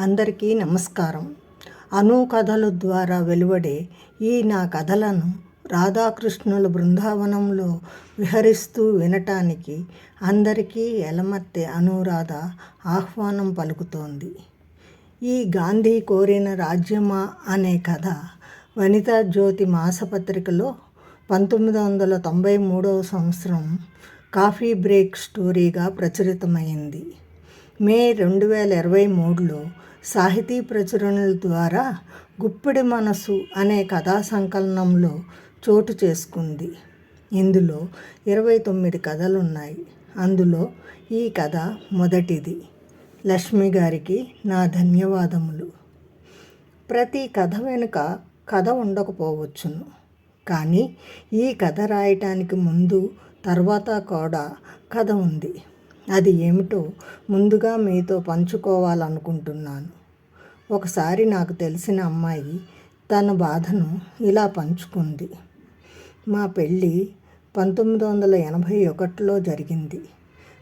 అందరికీ నమస్కారం. అను కథల ద్వారా వెలువడే ఈ నా కథలను రాధాకృష్ణుల బృందావనంలో విహరిస్తూ వినటానికి అందరికీ ఎలమత్తే అనురాధ ఆహ్వానం పలుకుతోంది. ఈ గాంధీ కోరిన రాజ్యమా అనే కథ వనితా జ్యోతి మాసపత్రికలో పంతొమ్మిది వందల తొంభై మూడవ సంవత్సరం కాఫీ బ్రేక్ స్టోరీగా ప్రచురితమైంది. మే రెండు వేల ఇరవై మూడులో సాహితీ ప్రచురణల ద్వారా గుప్పిడి మనసు అనే కథా సంకలనంలో చోటు చేసుకుంది. ఇందులో ఇరవై తొమ్మిది కథలున్నాయి. అందులో ఈ కథ మొదటిది. లక్ష్మి గారికి నా ధన్యవాదములు. ప్రతి కథ వెనుక కథ ఉండకపోవచ్చును. కానీ ఈ కథ రాయటానికి ముందు తర్వాత కూడా కథ ఉంది. అది ఏమిటో ముందుగా మీతో పంచుకోవాలనుకుంటున్నాను. ఒకసారి నాకు తెలిసిన అమ్మాయి తన బాధను ఇలా పంచుకుంది. మా పెళ్ళి పంతొమ్మిది వందల ఎనభై ఒకటిలో జరిగింది.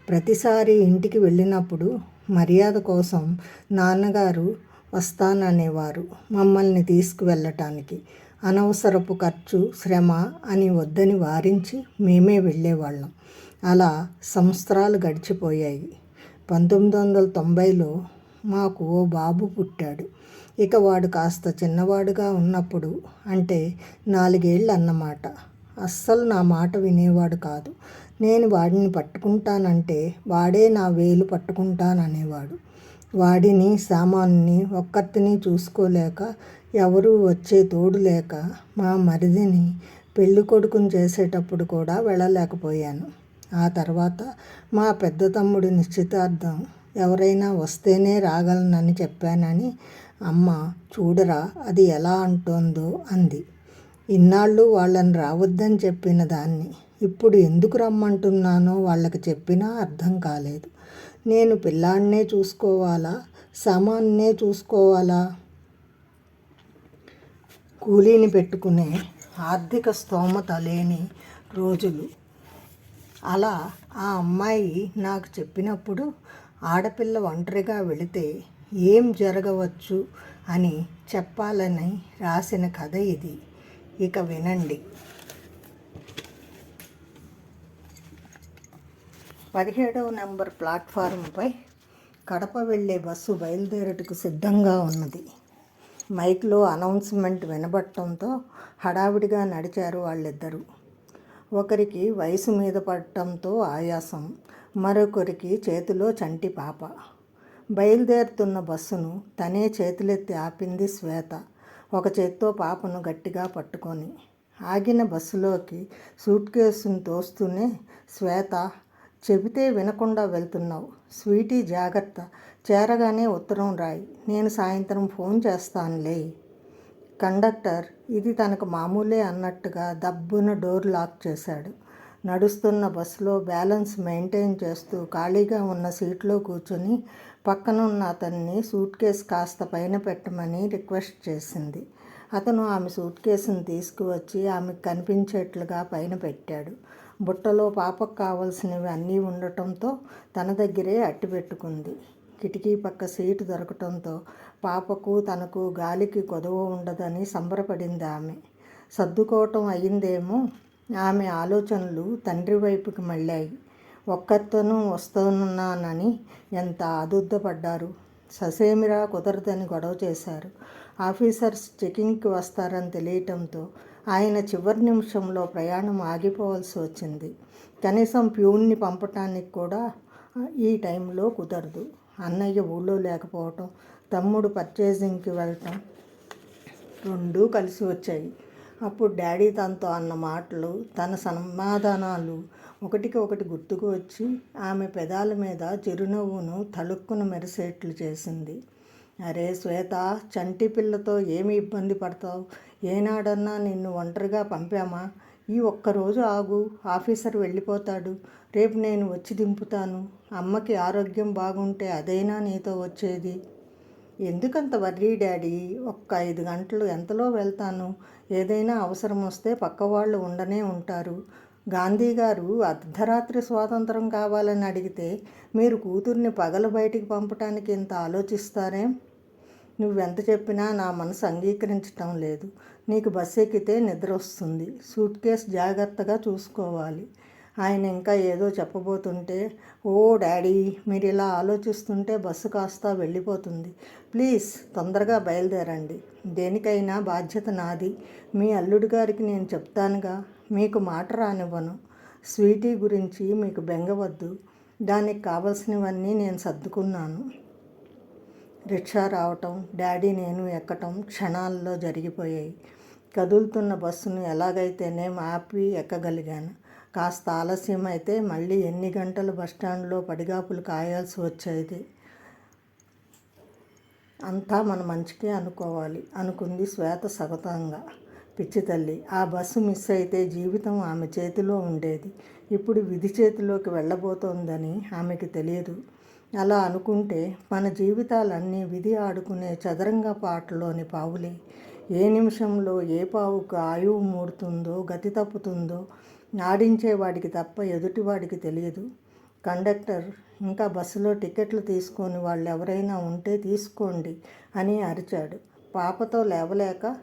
ప్రతిసారి ఇంటికి వెళ్ళినప్పుడు మర్యాద కోసం నాన్నగారు వస్తాననేవారు మమ్మల్ని తీసుకువెళ్ళటానికి. అనవసరపు ఖర్చు శ్రమ అని వద్దని వారించి మేమే వెళ్ళేవాళ్ళం. అలా సంవత్సరాలు గడిచిపోయాయి. పంతొమ్మిది వందల తొంభైలో మాకు ఓ బాబు పుట్టాడు. ఇక వాడు కాస్త చిన్నవాడుగా ఉన్నప్పుడు అంటే నాలుగేళ్ళు అన్నమాట. అస్సలు నా మాట వినేవాడు కాదు. నేను వాడిని పట్టుకుంటానంటే వాడే నా వేలు పట్టుకుంటాననేవాడు. వాడిని సామాన్ని ఒక్కరిని చూసుకోలేక ఎవరూ వచ్చే తోడు లేక మా మరిదిని పెళ్ళి కొడుకుని చేసేటప్పుడు కూడా వెళ్ళలేకపోయాను. ఆ తర్వాత మా పెద్ద తమ్ముడి నిశ్చితార్థం ఎవరైనా వస్తేనే రాగలనని చెప్పానని అమ్మ చూడరా అది ఎలా అంటోందో అంది. ఇన్నాళ్ళు వాళ్ళని రావద్దని చెప్పిన దాన్ని ఇప్పుడు ఎందుకు రమ్మంటున్నానో వాళ్ళకి చెప్పినా అర్థం కాలేదు. నేను పిల్లాన్నే చూసుకోవాలా? సామాన్నే చూసుకోవాలా? కూలీని పెట్టుకునే ఆర్థిక స్తోమత లేని రోజులు అలా ఆ అమ్మాయి నాకు చెప్పినప్పుడు ఆడపిల్ల ఒంటరిగా వెళితే ఏం జరగవచ్చు అని చెప్పాలని రాసిన కథ ఇది. ఇక వినండి. పదిహేడవ నెంబర్ ప్లాట్ఫారంపై కడప వెళ్ళే బస్సు బయలుదేరటకు సిద్ధంగా ఉన్నది. మైక్లో అనౌన్స్మెంట్ వినబడటంతో హడావిడిగా నడిచారు వాళ్ళిద్దరూ. ఒకరికి వయసు మీద పడటంతో ఆయాసం మరొకరికి చేతిలో చంటి పాప. బయలుదేరుతున్న బస్సును తనే చేతులెత్తి ఆపింది శ్వేత ఒక చేత్తో పాపను గట్టిగా పట్టుకొని. ఆగిన బస్సులోకి సూట్ కేసును తోస్తూనే శ్వేత చెబితే వినకుండా వెళ్తున్నావు. స్వీటీ జాగ్రత్త. చేరగానే ఉత్తరం రాయి. నేను సాయంత్రం ఫోన్ చేస్తానులే. కండక్టర్ ఇది తనకు మామూలే అన్నట్టుగా దబ్బున డోర్ లాక్ చేశాడు. నడుస్తున్న బస్సులో బ్యాలెన్స్ మెయింటైన్ చేస్తూ ఖాళీగా ఉన్న సీట్లో కూర్చొని పక్కనున్న అతన్ని సూట్ కేసు కాస్త పైన పెట్టమని రిక్వెస్ట్ చేసింది. అతను ఆమె సూట్ కేసును తీసుకువచ్చి ఆమెకు కనిపించేట్లుగా పైన పెట్టాడు. బుట్టలో పాపకు కావలసినవి అన్నీ ఉండటంతో తన దగ్గరే అట్టి పెట్టుకుంది. కిటికీ పక్క సీటు దొరకటంతో పాపకు తనకు గాలికి కొదవ ఉండదని సంబరపడింది ఆమె సర్దుకోవటం అయిందేమో ఆమె ఆలోచనలు తండ్రి వైపుకి మళ్ళాయి. ఒక్కతను వస్తున్నానని ఎంత ఆదుర్దపడ్డారు? ససేమిరా కుదరదని గొడవ చేశారు. ఆఫీసర్స్ చెకింగ్కి వస్తారని తెలియటంతో ఆయన చివరి నిమిషంలో ప్రయాణం ఆగిపోవాల్సి వచ్చింది. కనీసం ప్యూన్ని పంపటానికి కూడా ఈ టైంలో కుదరదు. అన్నయ్య ఊళ్ళో లేకపోవటం తమ్ముడు పర్చేసింగ్కి వెళ్ళటం రెండూ కలిసి వచ్చాయి. అప్పుడు డాడీ తనతో అన్న మాటలు తన సమాధానాలు ఒకటికి ఒకటి గుర్తుకు వచ్చి ఆమె పెదాల మీద చిరునవ్వును తలుక్కున మెరిసేట్లు చేసింది. అరే శ్వేత చంటి పిల్లతో ఏమి ఇబ్బంది పడతావు? ఏనాడన్నా నిన్ను ఒంటరిగా పంపామా? ఈ ఒక్కరోజు ఆగు ఆఫీసర్ వెళ్ళిపోతాడు. రేపు నేను వచ్చి దింపుతాను. అమ్మకి ఆరోగ్యం బాగుంటే అదైనా నీతో వచ్చేది. ఎందుకంత వర్రీ డాడీ? ఒక్క ఐదు గంటలు ఎంతలో వెళ్తాను? ఏదైనా అవసరం వస్తే పక్క వాళ్ళు ఉండనే ఉంటారు. గాంధీ గారు అర్ధరాత్రి స్వాతంత్రం కావాలని అడిగితే మీరు కూతుర్ని పగలు బయటికి పంపటానికి ఇంత ఆలోచిస్తారే? నువ్వెంత చెప్పినా నా మనసు అంగీకరించటం లేదు. నీకు బస్సు ఎక్కితే నిద్ర వస్తుంది. సూట్ కేస్ జాగ్రత్తగా చూసుకోవాలి. ఆయన ఇంకా ఏదో చెప్పబోతుంటే ఓ డాడీ మీరు ఇలా ఆలోచిస్తుంటే బస్సు కాస్త వెళ్ళిపోతుంది. ప్లీజ్ తొందరగా బయలుదేరండి. దేనికైనా బాధ్యత నాది. మీ అల్లుడి గారికి నేను చెప్తానుగా. మీకు మాట రానివ్వను. స్వీటీ గురించి మీకు బెంగవద్దు. దానికి కావలసినవన్నీ నేను సర్దుకున్నాను. రిక్షా రావటం డాడీ నేను ఎక్కటం క్షణాల్లో జరిగిపోయాయి. కదులుతున్న బస్సును ఎలాగైతేనే ఆపి ఎక్కగలిగాను. కాస్త ఆలస్యం అయితే మళ్ళీ ఎన్ని గంటలు బస్టాండ్లో పడిగాపులు కాయాల్సి వచ్చేది? అంతా మన మంచికే అనుకోవాలి. అనుకుంది శ్వేత సగతంగా. పిచ్చి తల్లి ఆ బస్సు మిస్ అయితే జీవితం ఆమె చేతిలో ఉండేది. ఇప్పుడు విధి చేతిలోకి వెళ్ళబోతోందని ఆమెకి తెలియదు. అలా అనుకుంటే మన జీవితాలన్నీ విధి ఆడుకునే చదరంగ పాటలోని పావులే. ఏ నిమిషంలో ఏ పావుకు ఆయువు మూడుతుందో గతి తప్పుతుందో ఆడించేవాడికి తప్ప ఎదుటివాడికి తెలియదు. కండక్టర్ ఇంకా బస్సులో టికెట్లు తీసుకొని వాళ్ళు ఎవరైనా ఉంటే తీసుకోండి అని అరిచాడు. పాపతో లేవలేక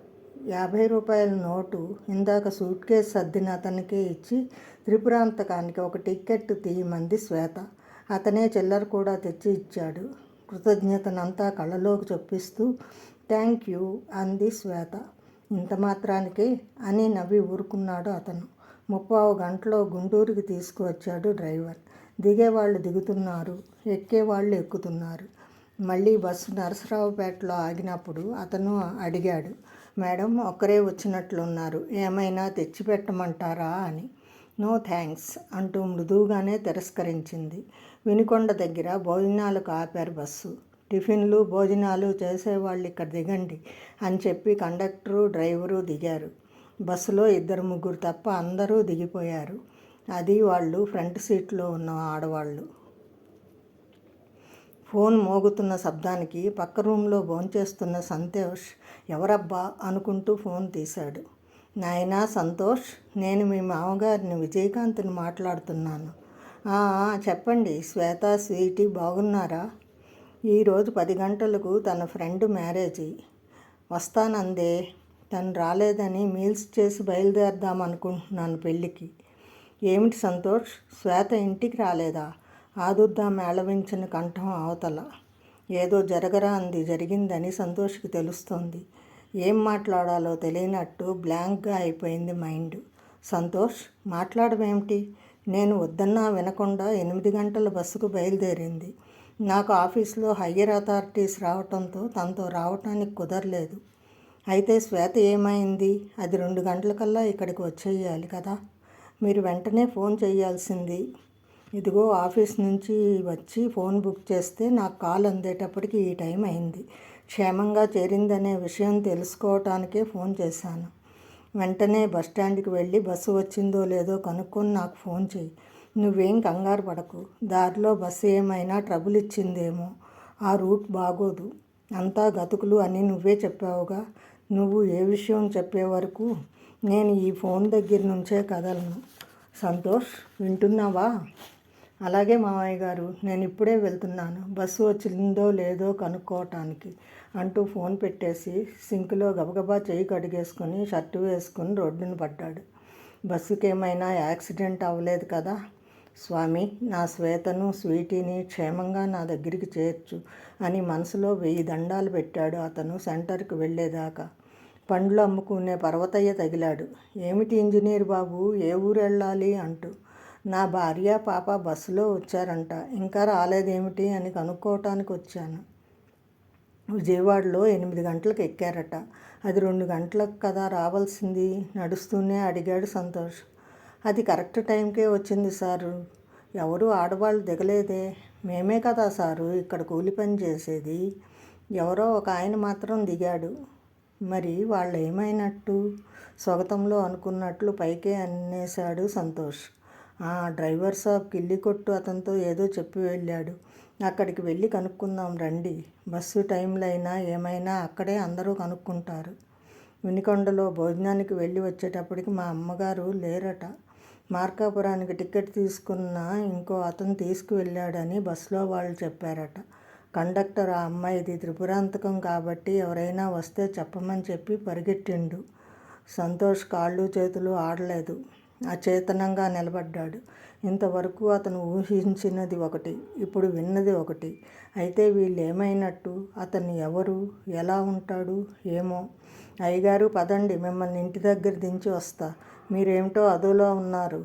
యాభై రూపాయల నోటు ఇందాక సూట్ కేసు సర్దిన అతనికే ఇచ్చి త్రిపురాంతకానికి ఒక టికెట్ తీయమంది శ్వేత. అతనే చిల్లర కూడా తెచ్చి ఇచ్చాడు. కృతజ్ఞతనంతా కళ్ళలోకి చొప్పిస్తూ థ్యాంక్ యూ అంది శ్వేత. ఇంత మాత్రానికి అని నవ్వి ఊరుకున్నాడు అతను. ముప్పావు గంటలో గుంటూరుకి తీసుకువచ్చాడు డ్రైవర్. దిగేవాళ్ళు దిగుతున్నారు. ఎక్కేవాళ్ళు ఎక్కుతున్నారు. మళ్ళీ బస్సు నరసరావుపేటలో ఆగినప్పుడు అతను అడిగాడు మేడం ఒక్కరే వచ్చినట్లున్నారు. ఏమైనా తెచ్చిపెట్టమంటారా? అని. నో థ్యాంక్స్ అంటూ మృదువుగానే తిరస్కరించింది. వినుకొండ దగ్గర భోజనాలకు ఆపారు బస్సు. టిఫిన్లు భోజనాలు చేసేవాళ్ళు ఇక్కడ దిగండి అని చెప్పి కండక్టరు డ్రైవరు దిగారు. బస్సులో ఇద్దరు ముగ్గురు తప్ప అందరూ దిగిపోయారు. అది వాళ్ళు ఫ్రంట్ సీట్లో ఉన్న ఆడవాళ్ళు. ఫోన్ మోగుతున్న శబ్దానికి పక్క రూమ్లో భోంచేస్తున్న సంతోష్ ఎవరబ్బా అనుకుంటూ ఫోన్ తీశాడు. నాయనా సంతోష్ నేను మీ మామగారిని విజయకాంత్ని మాట్లాడుతున్నాను. చెప్పండి శ్వేత స్వీటీ బాగున్నారా? ఈరోజు పది గంటలకు తన ఫ్రెండ్ మ్యారేజీ. వస్తానందే. తను రాలేదని మీల్స్ చేసి బయలుదేరదాం అనుకుంటున్నాను పెళ్ళికి. ఏమిటి సంతోష్? శ్వేత ఇంటికి రాలేదా? ఆదుర్దా మేళవించిన కంఠం అవతల. ఏదో జరగరా అంది. జరిగిందని సంతోష్కి తెలుస్తోంది. ఏం మాట్లాడాలో తెలియనట్టు బ్లాంక్గా అయిపోయింది మైండ్. సంతోష్ మాట్లాడమేమిటి నేను వద్దన్నా వినకుండా ఎనిమిది గంటల బస్సుకు బయలుదేరింది. నాకు ఆఫీస్లో హయ్యర్ అథారిటీస్ రావటంతో తనతో రావటానికి కుదరలేదు. అయితే శ్వేత ఏమైంది? అది రెండు గంటలకల్లా ఇక్కడికి వచ్చేయాలి కదా. మీరు వెంటనే ఫోన్ చేయాల్సింది. ఇదిగో ఆఫీస్ నుంచి వచ్చి ఫోన్ బుక్ చేస్తే నాకు కాల్ అందేటప్పటికి ఈ టైం అయింది. క్షేమంగా చేరిందనే విషయం తెలుసుకోవటానికే ఫోన్ చేశాను. వెంటనే బస్టాండ్కి వెళ్ళి బస్సు వచ్చిందో లేదో కనుక్కొని నాకు ఫోన్ చేయి నువ్వేం కంగారు పడకు. దారిలో బస్సు ఏమైనా ట్రబుల్ ఇచ్చిందేమో. ఆ రూట్ బాగోదు. అంతా గతుకులు అని నువ్వే చెప్పావుగా. నువ్వు ఏ విషయం చెప్పే వరకు నేను ఈ ఫోన్ దగ్గర నుంచే కదలను. సంతోష్ వింటున్నావా? అలాగే మామయ్య గారు నేను ఇప్పుడే వెళ్తున్నాను. బస్సు వచ్చిందో లేదో కనుక్కోవటానికి అంటూ ఫోన్ పెట్టేసి సింక్లో గబగబా చేయి కడిగేసుకొని షర్టు వేసుకుని రోడ్డున పడ్డాడు. బస్సుకి ఏమైనా యాక్సిడెంట్ అవ్వలేదు కదా? స్వామి నా శ్వేతను స్వీటీని క్షేమంగా నా దగ్గరికి చేర్చు అని మనసులో వెయ్యి దండాలు పెట్టాడు అతను సెంటర్కి వెళ్ళేదాకా. పండ్లు అమ్ముకునే పర్వతయ్య తగిలాడు. ఏమిటి ఇంజనీర్ బాబు ఏ ఊరు వెళ్ళాలి? అంటూ. నా భార్య పాప బస్సులో వచ్చారంట. ఇంకా రాలేదేమిటి? అని కనుక్కోవటానికి వచ్చాను. విజయవాడలో ఎనిమిది గంటలకు ఎక్కారట. అది రెండు గంటలకు కదా రావాల్సింది? నడుస్తూనే అడిగాడు సంతోష్. అది కరెక్ట్ టైంకే వచ్చింది సారు. ఎవరు ఆడవాళ్ళు దిగలేదే. మేమే కదా సారు ఇక్కడ కూలి పని చేసేది. ఎవరో ఒక ఆయన మాత్రం దిగాడు. మరి వాళ్ళు ఏమైనట్టు స్వగతంలో అనుకున్నట్లు పైకే అనేశాడు సంతోష్. ఆ డ్రైవర్ సాబ్ కిల్లి కొట్టు అతనితో ఏదో చెప్పి వెళ్ళాడు. అక్కడికి వెళ్ళి కనుక్కుందాం రండి. బస్సు టైంలో అయినా ఏమైనా అక్కడే అందరూ కనుక్కుంటారు. వినికొండలో భోజనానికి వెళ్ళి వచ్చేటప్పటికి మా అమ్మగారు లేరట. మార్కాపురానికి టికెట్ తీసుకున్న ఇంకో అతను తీసుకువెళ్ళాడని బస్సులో వాళ్ళు చెప్పారట. కండక్టర్ ఆ అమ్మాయిది త్రిపురాంతకం కాబట్టి ఎవరైనా వస్తే చెప్పమని చెప్పి పరిగెట్టిండు. సంతోష్ కాళ్ళు చేతులు ఆడలేదు. అచేతనంగా నిలబడ్డాడు. ఇంతవరకు అతను ఊహించినది ఒకటి ఇప్పుడు విన్నది ఒకటి. అయితే వీళ్ళు ఏమైనట్టు అతను ఎవరు? ఎలా ఉంటాడు? ఏమో? అయ్యగారు పదండి మిమ్మల్ని ఇంటి దగ్గర దించి వస్తా. మీరేమిటో అదోలో ఉన్నారు.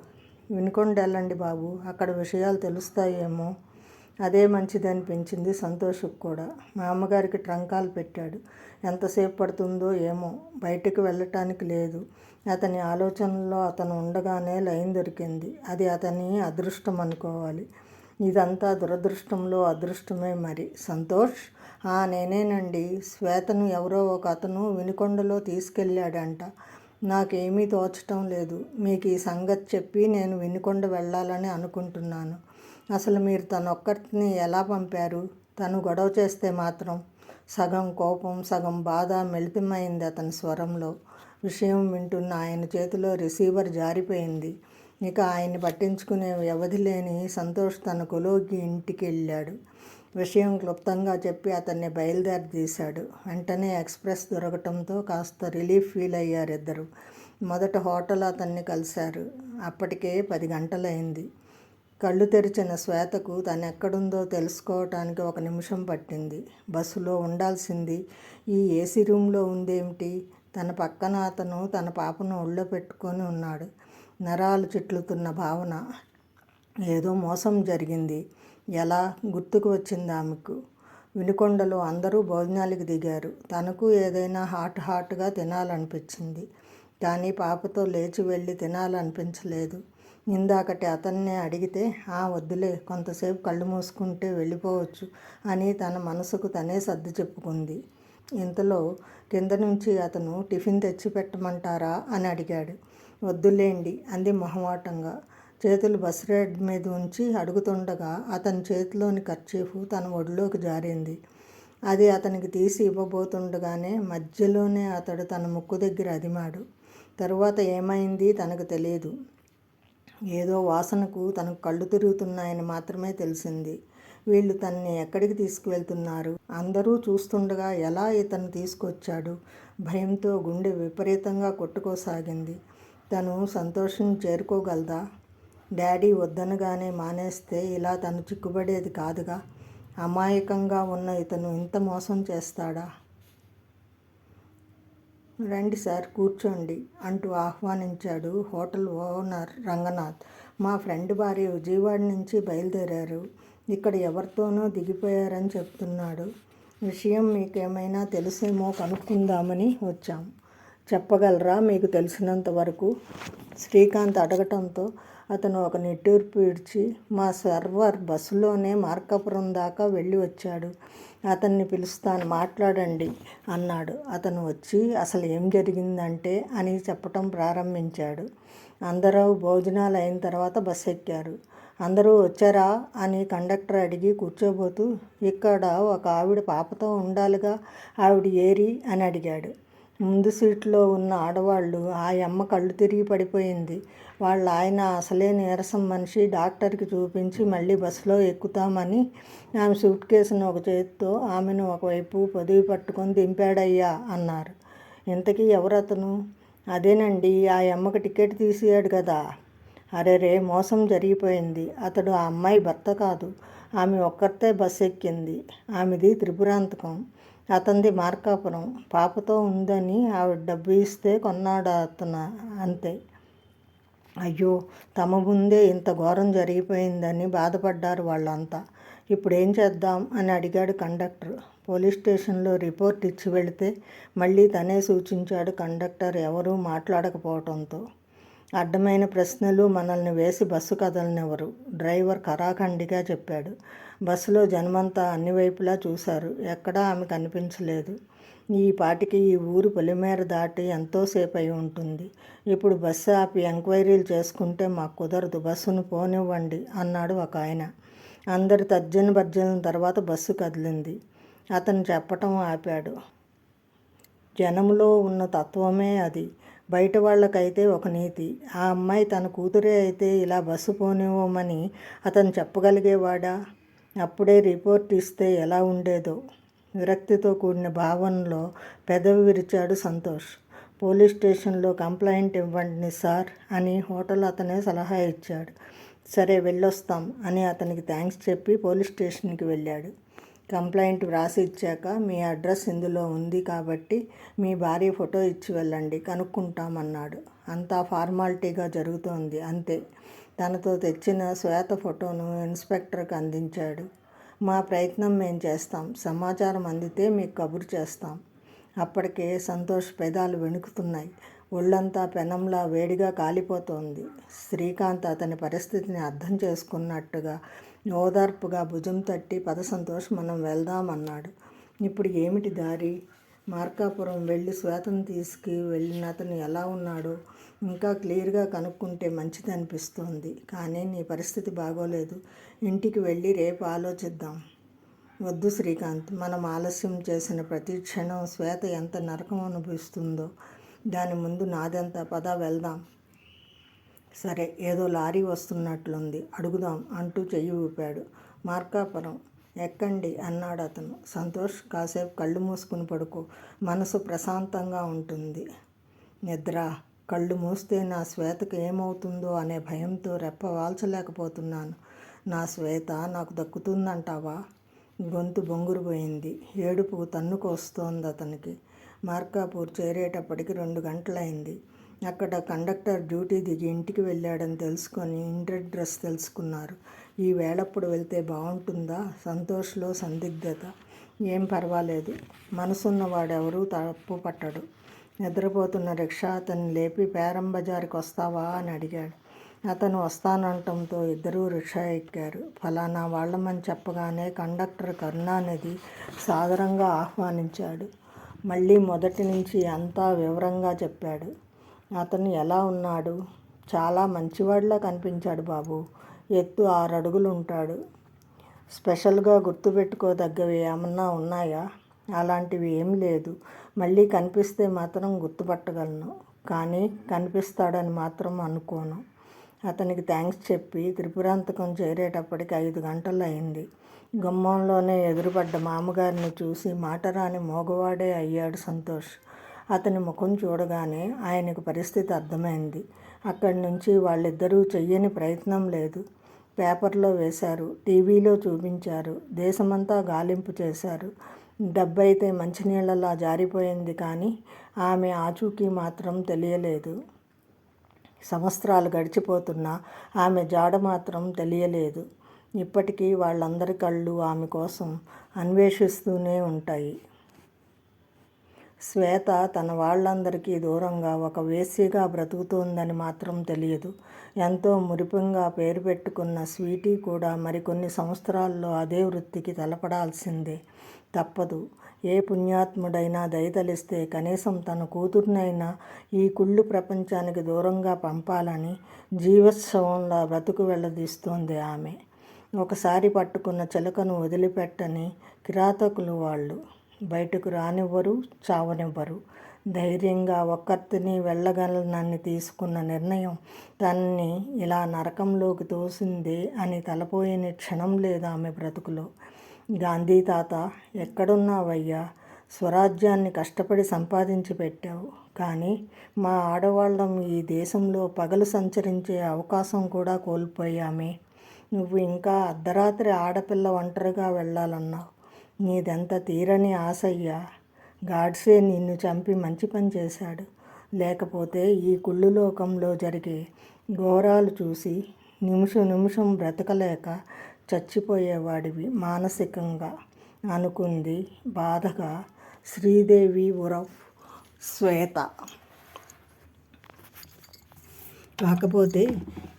వినుకొండ వెళ్ళండి బాబు అక్కడ విషయాలు తెలుస్తాయేమో. అదే మంచిదనిపించింది సంతోష్కు కూడా. మా అమ్మగారికి ట్రంకాలు పెట్టాడు. ఎంతసేపు పడుతుందో ఏమో. బయటికి వెళ్ళటానికి లేదు. అతని ఆలోచనలో అతను ఉండగానే లైన్ దొరికింది. అది అతని అదృష్టం అనుకోవాలి. ఇదంతా దురదృష్టంలో అదృష్టమే మరి. సంతోష్? ఆ నేనేనండి. శ్వేతను ఎవరో ఒక అతను వినుకొండలో తీసుకెళ్ళాడంట. నాకేమీ తోచటం లేదు. మీకు ఈ సంగతి చెప్పి నేను వినుకొండ వెళ్ళాలని అనుకుంటున్నాను. అసలు మీరు తనొక్కరిని ఎలా పంపారు? తను గొడవ చేస్తే మాత్రం సగం కోపం సగం బాధ మిళితమైంది అతని స్వరంలో. విషయం వింటున్న ఆయన చేతిలో రిసీవర్ జారిపోయింది. ఇక ఆయన్ని పట్టించుకునే వ్యవధి లేని సంతోష్ తన కొలోకి ఇంటికి వెళ్ళాడు విషయం క్లుప్తంగా చెప్పి అతన్ని బయలుదేరి తీశాడు. వెంటనే ఎక్స్ప్రెస్ దొరకటంతో కాస్త రిలీఫ్ ఫీల్ అయ్యారు ఇద్దరు. మొదట హోటల్ అతన్ని కలిశారు. అప్పటికే పది గంటలైంది. కళ్ళు తెరిచిన శ్వేతకు తను ఎక్కడుందో తెలుసుకోవటానికి ఒక నిమిషం పట్టింది. బస్సులో ఉండాల్సింది ఈ ఏసీ రూమ్లో ఉందేమిటి? తన పక్కన అతను తన పాపను ఒళ్ళో పెట్టుకొని ఉన్నాడు. నరాలు చిట్లుతున్న భావన. ఏదో మోసం జరిగింది. ఎలా గుర్తుకు వచ్చింది ఆమెకు? వినుకొండలో అందరూ భోజనాలకు దిగారు. తనకు ఏదైనా హాట్ హాట్గా తినాలనిపించింది. కానీ పాపతో లేచి వెళ్ళి తినాలనిపించలేదు. ఇందాకటి అతన్నే అడిగితే ఆ వద్దులే కొంతసేపు కళ్ళు మూసుకుంటే వెళ్ళిపోవచ్చు అని తన మనసుకు తనే సర్ది చెప్పుకుంది. ఇంతలో కింద నుంచి అతను టిఫిన్ తెచ్చి పెట్టమంటారా అని అడిగాడు. వద్దులేండి అంది మొహమాటంగా. చేతులు బస్ రేడ్ మీద ఉంచి అడుగుతుండగా అతని చేతిలోని కర్చీఫ్ తన ఒడిలోకి జారింది. అది అతనికి తీసి ఇవ్వబోతుండగానే మధ్యలోనే అతడు తన ముక్కు దగ్గర అదిమాడు. తరువాత ఏమైంది తనకు తెలియదు. ఏదో వాసనకు తనకు కళ్ళు తిరుగుతున్నాయని మాత్రమే తెలిసింది. వీళ్ళు తన్ని ఎక్కడికి తీసుకువెళ్తున్నారు? అందరూ చూస్తుండగా ఎలా ఇతను తీసుకొచ్చాడు? భయంతో గుండె విపరీతంగా కొట్టుకోసాగింది. తను సంతోషం చేరుకోగలదా? డాడీ వద్దనగానే మానేస్తే ఇలా తను చిక్కుబడేది కాదుగా. అమాయకంగా ఉన్న ఇతను ఇంత మోసం చేస్తాడా? రండి సార్ కూర్చోండి అంటూ ఆహ్వానించాడు హోటల్ ఓనర్ రంగనాథ్. మా ఫ్రెండ్ భార్య విజయవాడ నుంచి బయలుదేరారు. ఇక్కడ ఎవరితోనో దిగిపోయారని చెప్తున్నాడు. విషయం మీకేమైనా తెలిసేమో కనుక్కుందామని వచ్చాం. చెప్పగలరా మీకు తెలిసినంత వరకు? శ్రీకాంత్ అడగటంతో అతను ఒక నిట్టూర్పు ఇడ్చి మా సర్వర్ బస్సులోనే మార్కాపురం దాకా వెళ్ళి వచ్చాడు. అతన్ని పిలుస్తాను మాట్లాడండి అన్నాడు. అతను వచ్చి అసలు ఏం జరిగిందంటే అని చెప్పటం ప్రారంభించాడు. అందరూ భోజనాలు అయిన తర్వాత బస్సు ఎక్కారు. అందరూ వచ్చారా? అని కండక్టర్ అడిగి కూర్చోబోతూ ఇక్కడ ఒక ఆవిడ పాపతో ఉండాలిగా ఆవిడ ఏరి అని అడిగాడు. ముందు సీట్లో ఉన్న ఆడవాళ్ళు ఆ అమ్మ కళ్ళు తిరిగి పడిపోయింది. వాళ్ళ ఆయన అసలే నీరసం మనిషి డాక్టర్కి చూపించి మళ్ళీ బస్సులో ఎక్కుతామని ఆమె సూట్ కేసును ఒక చేతితో ఆమెను ఒకవైపు పొదివి పట్టుకొని దింపాడయ్యా అన్నారు. ఇంతకీ ఎవరతను అదేనండి ఆ అమ్మకు టికెట్ తీసేయాడు కదా. అరే రే మోసం జరిగిపోయింది. అతడు ఆ అమ్మాయి భర్త కాదు. ఆమె ఒక్కరితే బస్సు ఎక్కింది. ఆమెది త్రిపురాంతకం. అతనిది మార్కాపురం పాపతో ఉందని ఆవిడ డబ్బు ఇస్తే కొన్నాడు అతను అంతే. అయ్యో తమ ముందే ఇంత ఘోరం జరిగిపోయిందని బాధపడ్డారు వాళ్ళంతా. ఇప్పుడు ఏం చేద్దాం అని అడిగాడు కండక్టర్. పోలీస్ స్టేషన్లో రిపోర్ట్ ఇచ్చి వెళితే మళ్ళీ తనే సూచించాడు కండక్టర్ ఎవరూ మాట్లాడకపోవడంతో అడ్డమైన ప్రశ్నలు మనల్ని వేసి బస్సు కదలనివ్వరు. డ్రైవర్ కరాఖండిగా చెప్పాడు. బస్సులో జనమంతా అన్ని వైపులా చూశారు. ఎక్కడా ఆమె కనిపించలేదు. ఈ పాటికి ఈ ఊరు పొలిమేర దాటి ఎంతోసేపు అయి ఉంటుంది. ఇప్పుడు బస్సు ఆపి ఎంక్వైరీలు చేసుకుంటే మాకు కుదరదు. బస్సును పోనివ్వండి అన్నాడు ఒక ఆయన. అందరి తర్జన భర్జన తర్వాత బస్సు కదిలింది. అతను చెప్పటం ఆపాడు. జనంలో ఉన్న తత్వమే అది. బయట వాళ్ళకైతే ఒక నీతి. ఆ అమ్మాయి తన కూతురే అయితే ఇలా బస్సు పోనివ్వమని అతను చెప్పగలిగేవాడా? అప్పుడే రిపోర్ట్ ఇస్తే ఎలా ఉండేదో. విరక్తితో కూడిన భావనలో పెదవి విరిచాడు సంతోష్. పోలీస్ స్టేషన్లో కంప్లైంట్ ఇవ్వండి సార్ అని హోటల్ అతనే సలహా ఇచ్చాడు. సరే వెళ్ళొస్తాం అని అతనికి థ్యాంక్స్ చెప్పి పోలీస్ స్టేషన్కి వెళ్ళాడు. కంప్లైంట్ వ్రాసి ఇచ్చాక మీ అడ్రస్ ఇందులో ఉంది కాబట్టి మీ భార్య ఫోటో ఇచ్చి వెళ్ళండి కనుక్కుంటామన్నాడు. అంతా ఫార్మాలిటీగా జరుగుతోంది అంతే. తనతో తెచ్చిన శ్వేత ఫోటోను ఇన్స్పెక్టర్కి అందించాడు. మా ప్రయత్నం మేము చేస్తాం సమాచారం అందితే మీకు కబురు చేస్తాం. అప్పటికే సంతోష్ పెదాలు వెణుకుతున్నాయి. ఒళ్ళంతా పెనంలా వేడిగా కాలిపోతోంది. శ్రీకాంత్ అతని పరిస్థితిని అర్థం చేసుకున్నట్టుగా ఓదార్పుగా భుజం తట్టి పద సంతోషం మనం వెళ్దామన్నాడు. ఇప్పుడు ఏమిటి దారి? మార్కాపురం వెళ్ళి శ్వేతను తీసుకు వెళ్ళిన అతను ఎలా ఉన్నాడో? ఇంకా క్లియర్గా కనుక్కుంటే మంచిది అనిపిస్తోంది కానీ నీ పరిస్థితి బాగోలేదు. ఇంటికి వెళ్ళి రేపు ఆలోచిద్దాం. వద్దు శ్రీకాంత్. మనం ఆలస్యం చేసిన ప్రతి క్షణం శ్వేత ఎంత నరకం అనుభవిస్తుందో దాని ముందు నాదెంత? పద వెళ్దాం. సరే ఏదో లారీ వస్తున్నట్లుంది అడుగుదాం అంటూ చెయ్యి ఊపాడు. మార్కాపురం ఎక్కండి అన్నాడు అతను. సంతోష్ కాసేపు కళ్ళు మూసుకుని పడుకో. మనసు ప్రశాంతంగా ఉంటుంది. నిద్ర కళ్ళు మూస్తే నా శ్వేతకు ఏమవుతుందో అనే భయంతో రెప్ప వాల్చలేకపోతున్నాను. నా శ్వేత నాకు దక్కుతుందంటావా? గొంతు బొంగురుపోయింది. ఏడుపు తన్నుకు వస్తోంది అతనికి. మార్కాపూర్ చేరేటప్పటికి రెండు గంటలైంది. అక్కడ కండక్టర్ డ్యూటీ దిగి ఇంటికి వెళ్ళాడని తెలుసుకొని ఇంటర్ డ్రెస్ తెలుసుకున్నారు. ఈ వేళప్పుడు వెళ్తే బాగుంటుందా? సంతోష్లో సందిగ్ధత. ఏం పర్వాలేదు. మనసున్నవాడెవరూ తప్పు పట్టడు. నిద్రపోతున్న రిక్షా అతన్ని లేపి పేరం బజార్కి వస్తావా అని అడిగాడు. అతను వస్తానంటంతో ఇద్దరూ రిక్షా ఎక్కారు. ఫలానా వాళ్ళమని చెప్పగానే కండక్టర్ కరుణానిధి సాదరంగా ఆహ్వానించాడు. మళ్ళీ మొదటి నుంచి అంతా వివరంగా చెప్పాడు. అతను ఎలా ఉన్నాడు? చాలా మంచివాడిలా కనిపించాడు బాబు. ఎత్తు ఆరు అడుగులు ఉంటాడు స్పెషల్గా గుర్తుపెట్టుకోదగ్గవి ఏమన్నా ఉన్నాయా? అలాంటివి ఏం లేదు. మళ్ళీ కనిపిస్తే మాత్రం గుర్తుపట్టగలను. కానీ కనిపిస్తాడని మాత్రం అనుకోను. అతనికి థ్యాంక్స్ చెప్పి త్రిపురాంతకం చేరేటప్పటికి ఐదు గంటలు అయింది గుమ్మంలోనే ఎదురుపడ్డ మామగారిని చూసి మాటరాని మోగవాడే అయ్యాడు సంతోష్. అతని ముఖం చూడగానే ఆయనకు పరిస్థితి అర్థమైంది. అక్కడి నుంచి వాళ్ళిద్దరూ చెయ్యని ప్రయత్నం లేదు. పేపర్లో వేశారు టీవీలో చూపించారు దేశమంతా గాలింపు చేశారు. డబ్బైతే మంచినీళ్ళలా జారిపోయింది కానీ ఆమె ఆచూకీ మాత్రం తెలియలేదు. సంవత్సరాలు గడిచిపోతున్నా ఆమె జాడ మాత్రం తెలియలేదు. ఇప్పటికీ వాళ్ళందరి కళ్ళు ఆమె కోసం అన్వేషిస్తూనే ఉంటాయి. శ్వేత తన వాళ్ళందరికీ దూరంగా ఒక వేశ్యగా బ్రతుకుతోందని మాత్రం తెలియదు. ఎంతో మురిపంగా పేరు పెట్టుకున్న స్వీటీ కూడా మరికొన్ని సంవత్సరాల్లో అదే వృత్తికి తలపడాల్సిందే. తప్పదు. ఏ పుణ్యాత్ముడైనా దయతలిస్తే కనీసం తన కూతుర్నైనా ఈ కుళ్ళు ప్రపంచానికి దూరంగా పంపాలని జీవోత్సవంలా బ్రతుకు వెళ్ళదీస్తోంది ఆమె. ఒకసారి పట్టుకున్న చిలకను వదిలిపెట్టని కిరాతకులు వాళ్ళు బయటకు రానివ్వరు చావనివ్వరు. ధైర్యంగా ఒక్కర్తిని వెళ్ళగలనని తీసుకున్న నిర్ణయం తనని ఇలా నరకంలోకి తోసిందే అని తలపోయిన క్షణం లేదు ఆమె బ్రతుకులో. గాంధీ తాత ఎక్కడున్నావయ్యా? స్వరాజ్యాన్ని కష్టపడి సంపాదించి పెట్టావు. కానీ మా ఆడవాళ్ళం ఈ దేశంలో పగలు సంచరించే అవకాశం కూడా కోల్పోయామే. నువ్వు ఇంకా అర్ధరాత్రి ఆడపిల్ల ఒంటరిగా వెళ్ళాలన్నావు. నీదంత తీరని ఆశయ్యా? గాడ్సే నిన్ను చంపి మంచి పని చేశాడు. లేకపోతే ఈ కుళ్ళు లోకంలో జరిగే ఘోరాలు చూసి నిమిషం నిమిషం బ్రతకలేక చచ్చిపోయేవాడివి మానసికంగా అనుకుంది బాధగా శ్రీదేవి ఉరఫ్ శ్వేత. కాకపోతే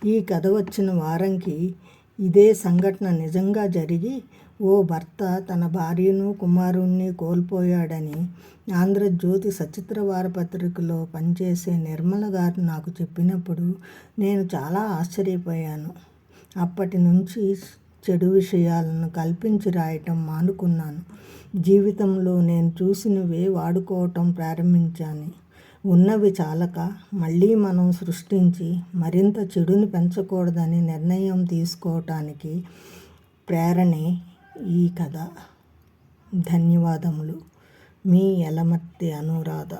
ఈ కథ వచ్చిన వారంకి ఇదే సంఘటన నిజంగా జరిగి ఓ భర్త తన భార్యను కుమారుణ్ణి కోల్పోయాడని ఆంధ్రజ్యోతి సచిత్ర వారపత్రికలో పనిచేసే నిర్మల గారు నాకు చెప్పినప్పుడు నేను చాలా ఆశ్చర్యపోయాను. అప్పటి నుంచి చెడు విషయాలను కల్పించి రాయటం మానుకున్నాను. జీవితంలో నేను చూసినవే వాడుకోవటం ప్రారంభించాను. ఉన్నవి చాలక మళ్ళీ మనం సృష్టించి మరింత చెడుని పెంచకూడదని నిర్ణయం తీసుకోవటానికి ప్రేరణే ఈ కథ. ధన్యవాదములు. మీ యలమర్తి అనురాధ.